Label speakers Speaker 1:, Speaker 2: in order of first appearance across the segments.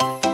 Speaker 1: Thank you.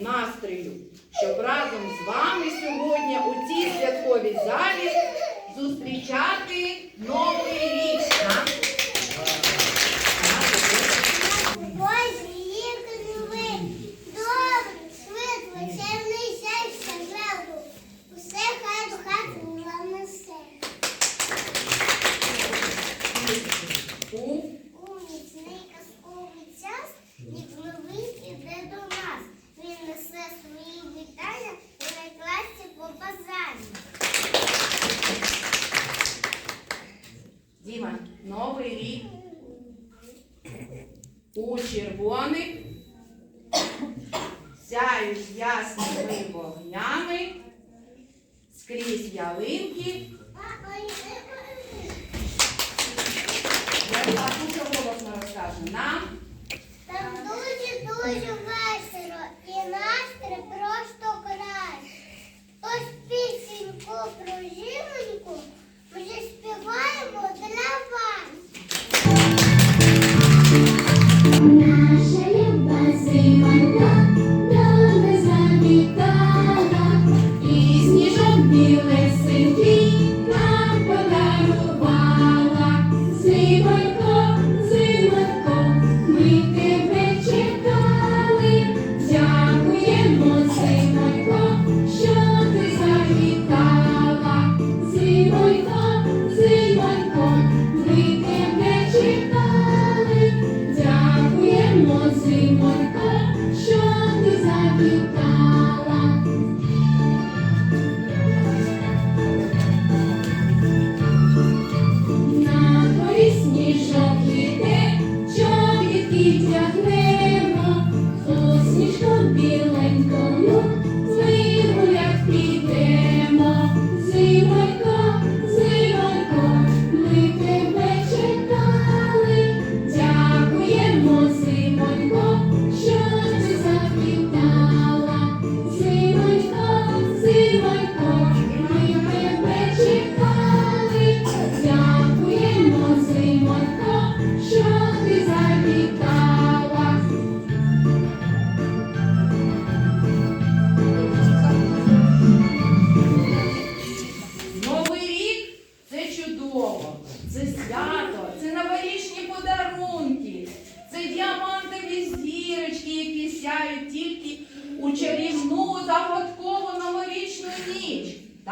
Speaker 1: настрою, щоб разом з вами сьогодні у цій святковій залі зустрічати новий рік.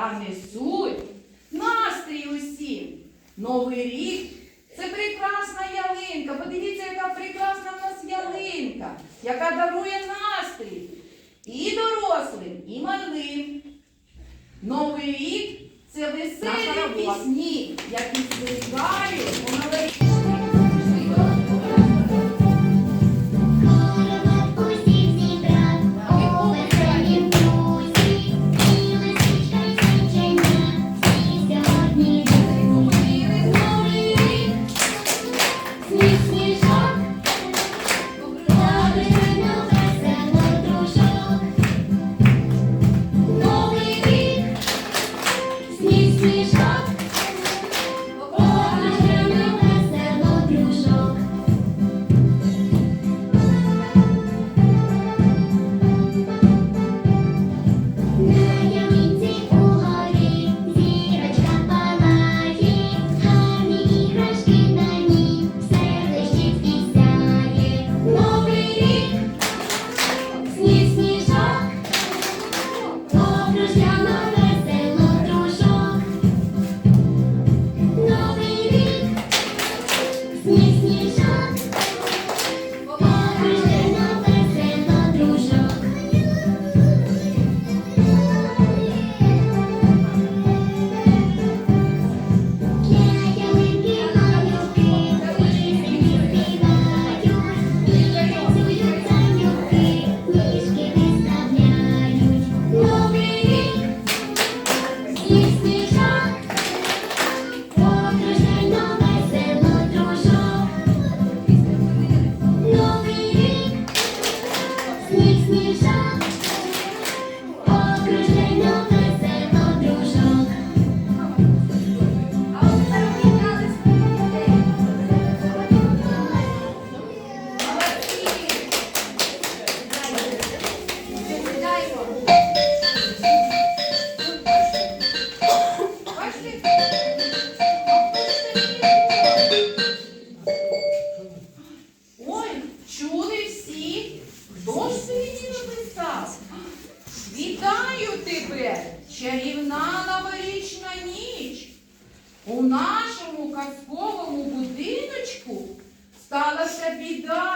Speaker 1: a mesura сталася біда.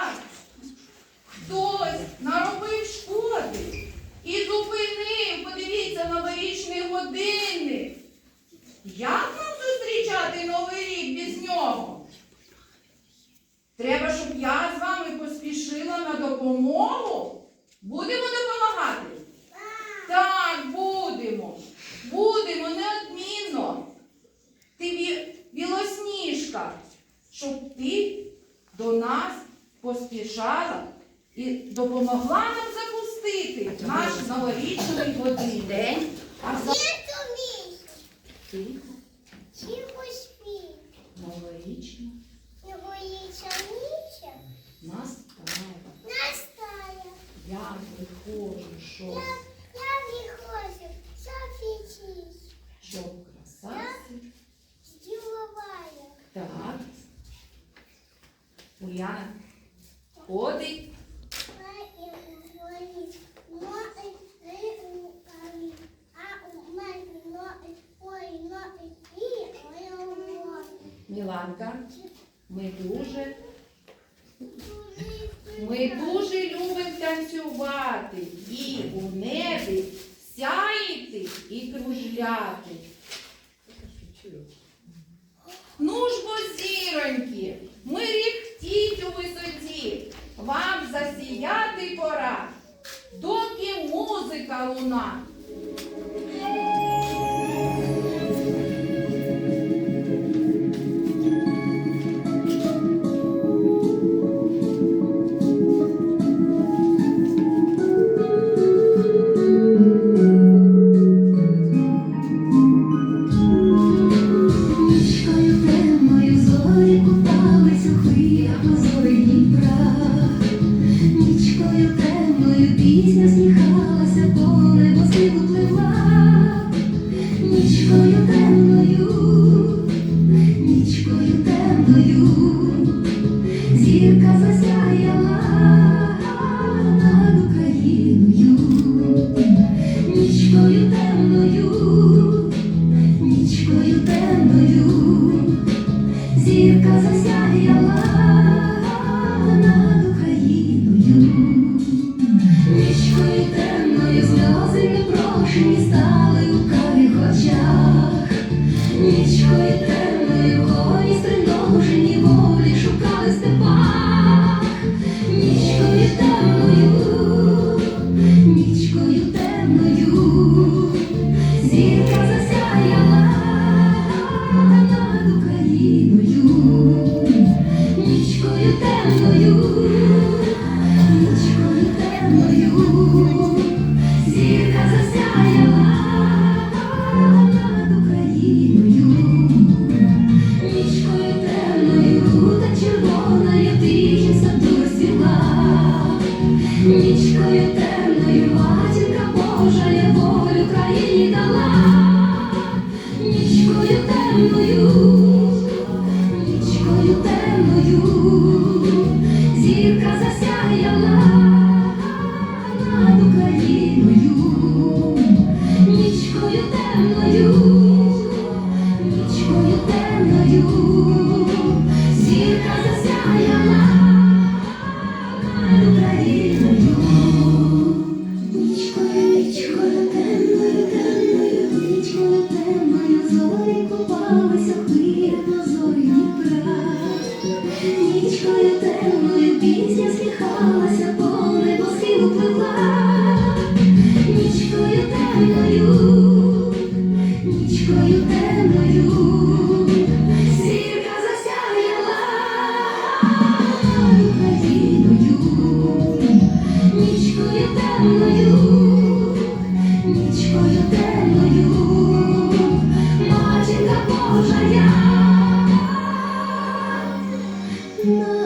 Speaker 2: Нічкою
Speaker 1: No.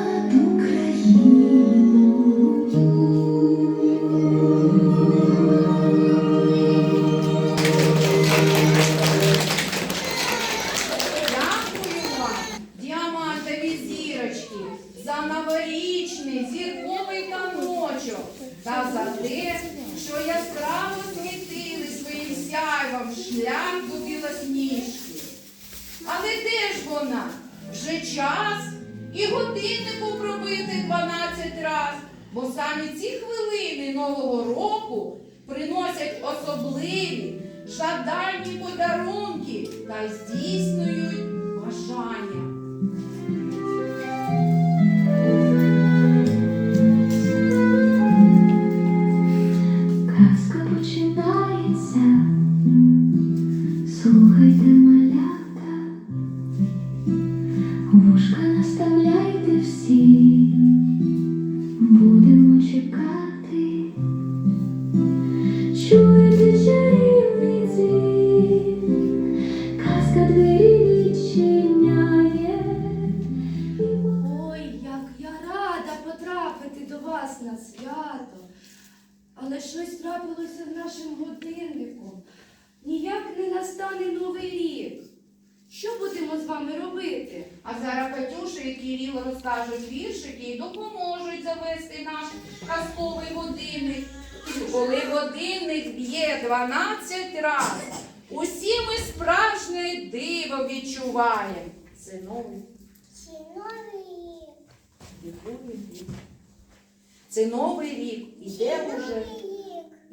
Speaker 1: Це новий рік. Іде уже.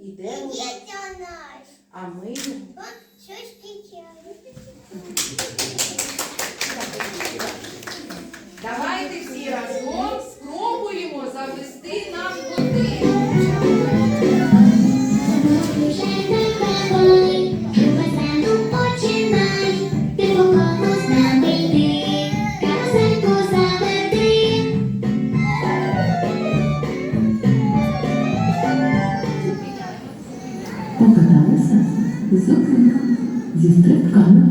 Speaker 1: Іде уже. А ми. Давайте всі разом спробуємо завести
Speaker 2: нам. かな。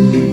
Speaker 2: Thank you.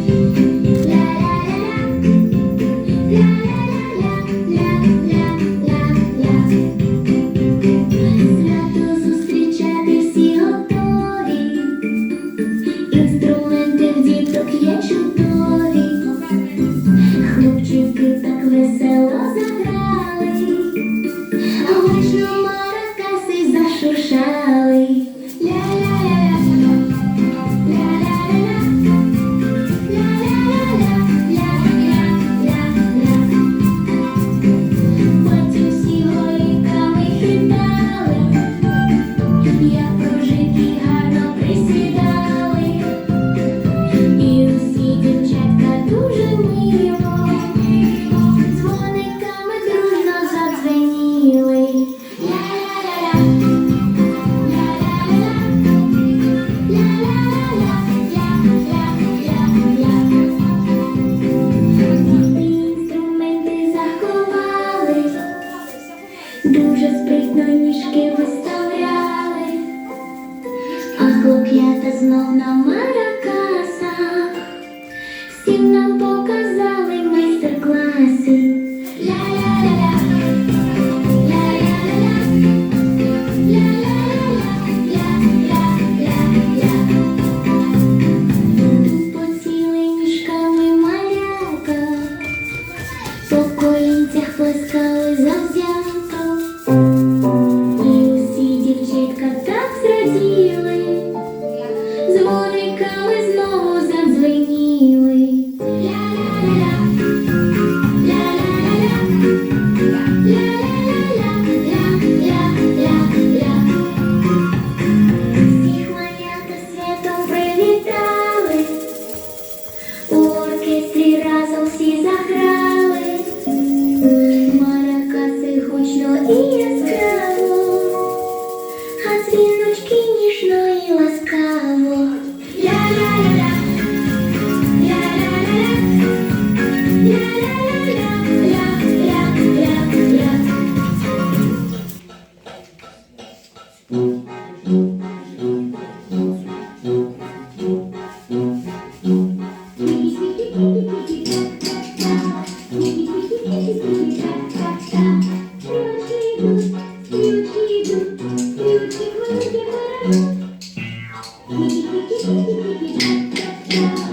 Speaker 2: Thank
Speaker 3: you.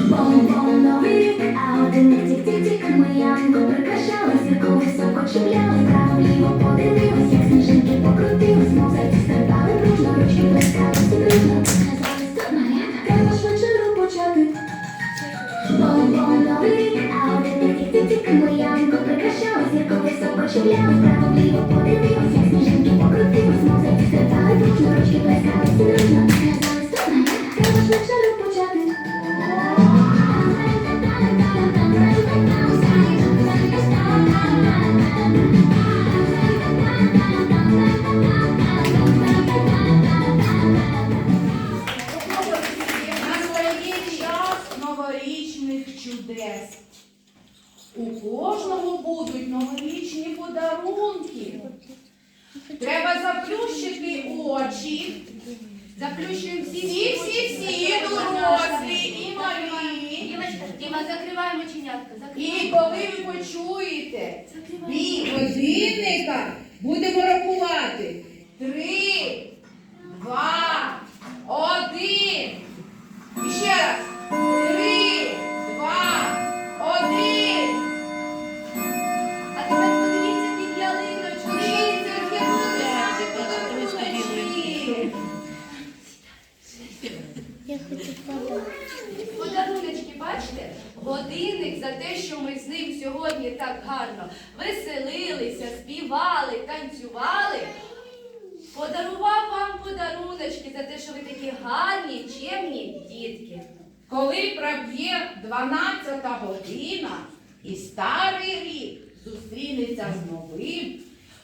Speaker 2: Бом-бом, а годинник тік-тік-тік. Ми ялинку прикрашали, зірку високо чіпляли, вправо-ліво подивились, як сніжинки покрутились, знов зайці стрибали дружно, ручки блискали всі дружно треба швидше гру почати. Бом-бом, а годинник тік-тік-тік. Ми ялинку прикрашали, зірку високо вправо-ліво подивились, як сніжинки покрутились, знов зайці стрибали дружно, ручки блискали всі дружно
Speaker 1: чудес. У кожного будуть новорічні подарунки. Треба заплющити очі. Заплющуємо всі, всі, всі, дорослі.
Speaker 4: Діма, закриваємо чинятка,
Speaker 1: І
Speaker 4: закриваємо.
Speaker 1: коли ви почуєте
Speaker 4: Закриваємо.
Speaker 1: бій годинника, будемо рахувати. Три, два, один.
Speaker 4: Годинник за те, що ми з ним сьогодні так гарно веселилися, співали, танцювали. Подарував вам подаруночки за те, що ви такі гарні, чемні дітки.
Speaker 1: Коли проб'є 12 година і старий рік зустрінеться з новим,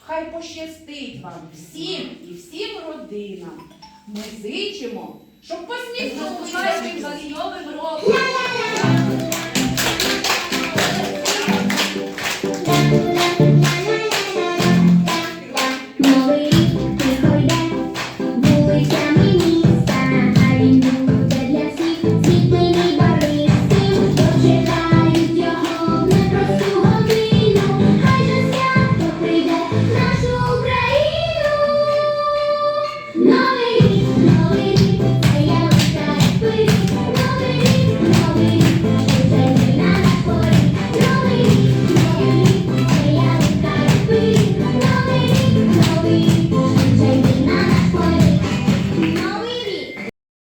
Speaker 1: хай пощастить вам всім і всім родинам. Ми зичимо, щоб посміхнулися.
Speaker 4: вас новим